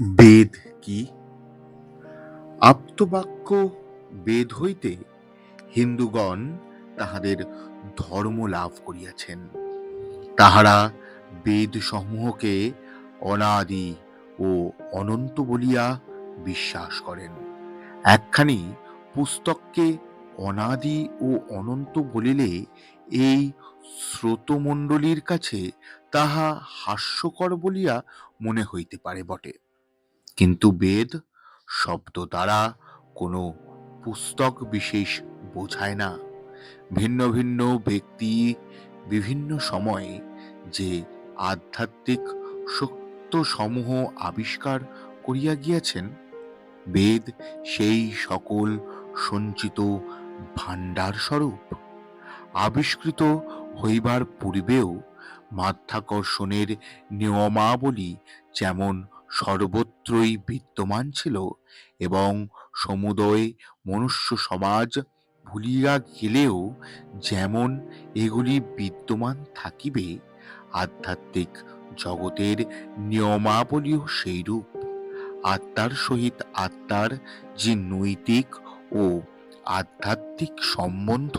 বেদ কি? আপ্তবাক্য বেদ হইতে হিন্দুগণ তাহাদের ধর্ম লাভ করিয়াছেন। তাহারা বেদ সমূহকে অনাদি ও অনন্ত বলিয়া বিশ্বাস করেন। একখানি পুস্তককে অনাদি ও অনন্ত বলিলে এই শ্রোতমণ্ডলীর কাছে তাহা হাস্যকর বলিয়া মনে হইতে পারে বটে। কিন্তু বেদ, শব্দ দ্বারা কোনো পুস্তক বিশেষ বোঝায় না। ভিন্ন ভিন্ন ব্যক্তি বিভিন্ন সময়ে যে আধ্যাত্মিক সত্য সমূহ আবিষ্কার করিয়া গিয়াছেন, বেদ সেই সকল সঞ্চিত ভাণ্ডার স্বরূপ। আবিষ্কৃত হইবার পূর্বেও মাধ্যাকর্ষণের নিয়মাবলী যেমন সর্বত্রই বিদ্যমান ছিল এবং সমুদয় মনুষ্য সমাজ ভুলিয়া গেলেও যেমন এগুলি বিদ্যমান থাকিবে, আধ্যাত্মিক জগতের নিয়মাবলীও সেইরূপ। আত্মার সহিত আত্মার যে নৈতিক ও আধ্যাত্মিক সম্বন্ধ,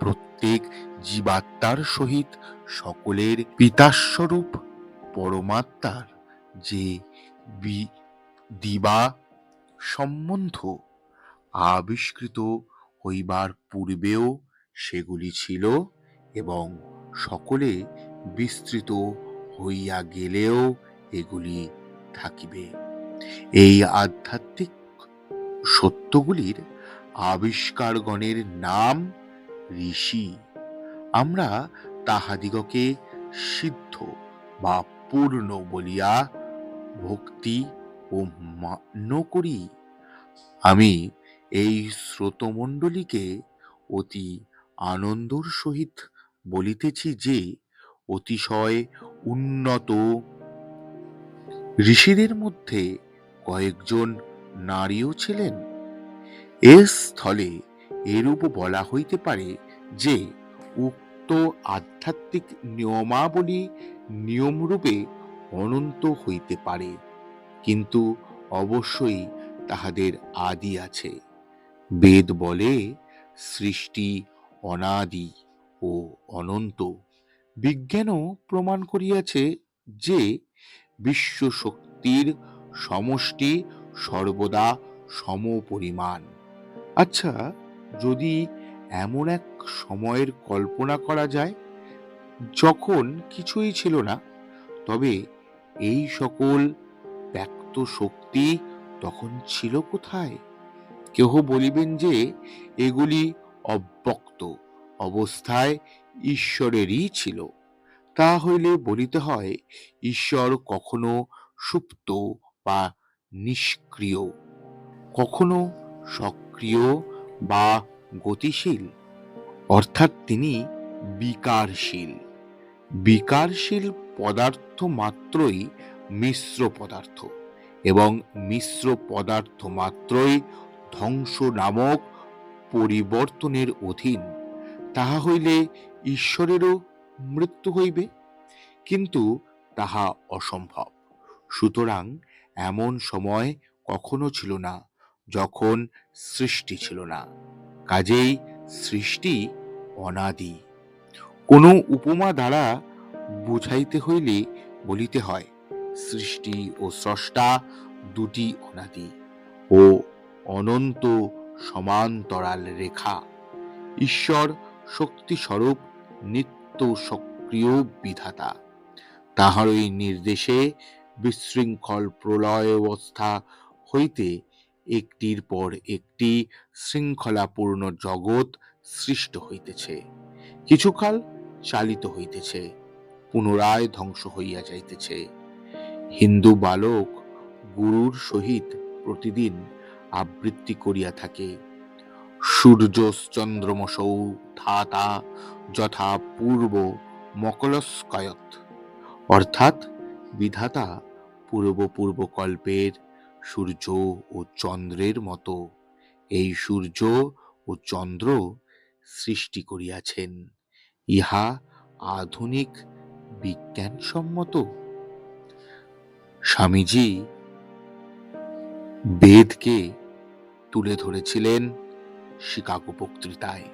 প্রত্যেক জীবাত্মার সহিত সকলের পিতাস্বরূপ পরমাত্মার যে দিবা সম্বন্ধ আবিষ্কৃত হইবার পূর্বেও সেগুলি ছিল এবং সকলে বিস্তৃত হইয়া গেলেও এগুলি থাকিবে। এই আধ্যাত্মিক সত্যগুলির আবিষ্কারগণের নাম ঋষি। আমরা তাহাদিগকে সিদ্ধ বা পূর্ণ বলিয়া ভক্তি ও মান্য করি। আমি এই শ্রোতমণ্ডলীকে অতি আনন্দর সহিত বলিতেছি যে, অতিশয় উন্নত। ঋষিদের মধ্যে কয়েকজন নারীও ছিলেন। এ স্থলে এরূপ বলা হইতে পারে যে, উক্ত আধ্যাত্মিক নিয়মাবলী নিয়মরূপে অনন্ত হইতে পারে, কিন্তু অবশ্যই তাহাদের আদি আছে। বেদ বলে, সৃষ্টি অনাদি ও অনন্ত। বিজ্ঞানও প্রমাণ করিয়াছে যে বিশ্ব শক্তির সমষ্টি সর্বদা সমপরিমাণ। আচ্ছা যদি এমন এক সময়ের কল্পনা করা যায়, যখন কিছুই ছিল না, তবে এই সকল ব্যক্ত শক্তি তখন ছিল কোথায়? কেহ বলিবেন যে, এগুলি অব্যক্ত অবস্থায় ঈশ্বরেরই ছিল। তা হইলে বলিতে হয়, ঈশ্বর কখনো সুপ্ত বা নিষ্ক্রিয়? কখনো সক্রিয় বা গতিশীল? অর্থাৎ তিনি বিকারশীল। বিকারশীল পদার্থ মাত্রই মিশ্র পদার্থ এবং মিশ্র পদার্থ মাত্রই ধ্বংস নামক পরিবর্তনের অধীন। তাহা হইলে ঈশ্বরেরও মৃত্যু হইবে। কিন্তু তাহা অসম্ভব। সুতরাং এমন সময় কখনো ছিল না যখন সৃষ্টি ছিল না। কাজেই সৃষ্টি অনাদি। কোনো উপমা দ্বারা বুঝাইতে হইলে বলিতে হয়, সৃষ্টি ও স্রষ্টা দুটি অনাদি ও অনন্ত সমান্তরাল রেখা। ঈশ্বর শক্তিস্বরূপ নিত্য সক্রিয় বিধাতা। তাহারই নির্দেশে বিশৃঙ্খল প্রলয় অবস্থা হইতে একটির পর একটি শৃঙ্খলাপূর্ণ জগৎ সৃষ্ট হইতেছে। কিছুকাল চালিত হইতেছে, পুনরায় ধ্বংস হইয়া যাইতেছে। হিন্দু বালক গুরুর সহিত প্রতিদিন আবৃত্তি করিয়া থাকে। সূর্য চন্দ্রমসৌ ধাতা যথা পূর্ব মকলস্কয়ত, অর্থাৎ বিধাতা পূর্ব পূর্ব কল্পের সূর্য ও চন্দ্রের মতো। এই সূর্য ও চন্দ্র সৃষ্টি করিয়াছেন। ইহা আধুনিক বিজ্ঞানসম্মত। স্বামীজি বেদকে তুলে ধরেছিলেন শিকাগো বক্তৃতায়।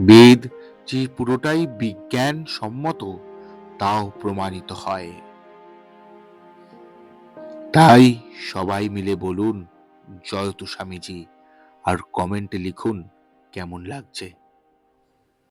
বেদ যে পুরোটাই বিজ্ঞান সম্মত তাও প্রমাণিত হয়। তাই সবাই মিলে বলুন, জয়তু স্বামীজি, আর কমেন্টে লিখুন কেমন লাগছে?